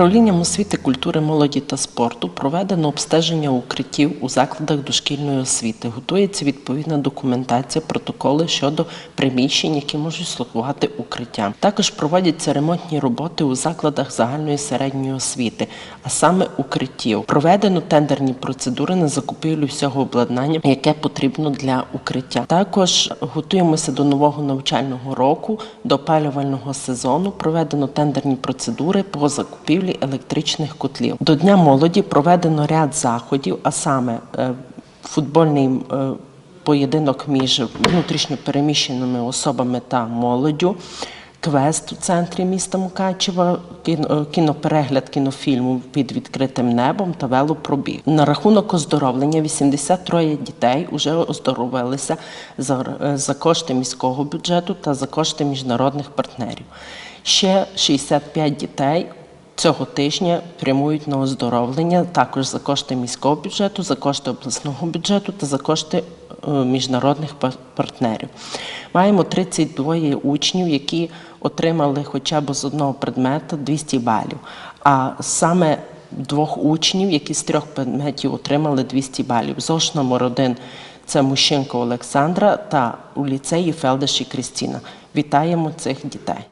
Управлінням освіти, культури, молоді та спорту проведено обстеження укриттів у закладах дошкільної освіти. Готується відповідна документація, протоколи щодо приміщень, які можуть слугувати укриттям. Також проводяться ремонтні роботи у закладах загальної середньої освіти, а саме укриттів. Проведено тендерні процедури на закупівлю всього обладнання, яке потрібно для укриття. Також готуємося до нового навчального року, до опалювального сезону. Проведено тендерні процедури по закупівлі електричних котлів. До Дня молоді проведено ряд заходів, а саме е, футбольний. е, Поєдинок між внутрішньопереміщеними особами та молоддю, квест у центрі міста Мукачева, е, кіноперегляд кінофільму під відкритим небом та велопробіг. На рахунок оздоровлення 83 дітей вже оздоровилися за, за кошти міського бюджету та за кошти міжнародних партнерів. Ще 65 дітей цього тижня прямують на оздоровлення також за кошти міського бюджету, за кошти обласного бюджету та за кошти е, міжнародних партнерів. Маємо 32 учнів, які отримали хоча б з одного предмета 200 балів. А саме двох учнів, які з трьох предметів отримали 200 балів. ЗОШ номер один це Мущенко Олександра та у ліцеї Фелдеші Крістіна. Вітаємо цих дітей.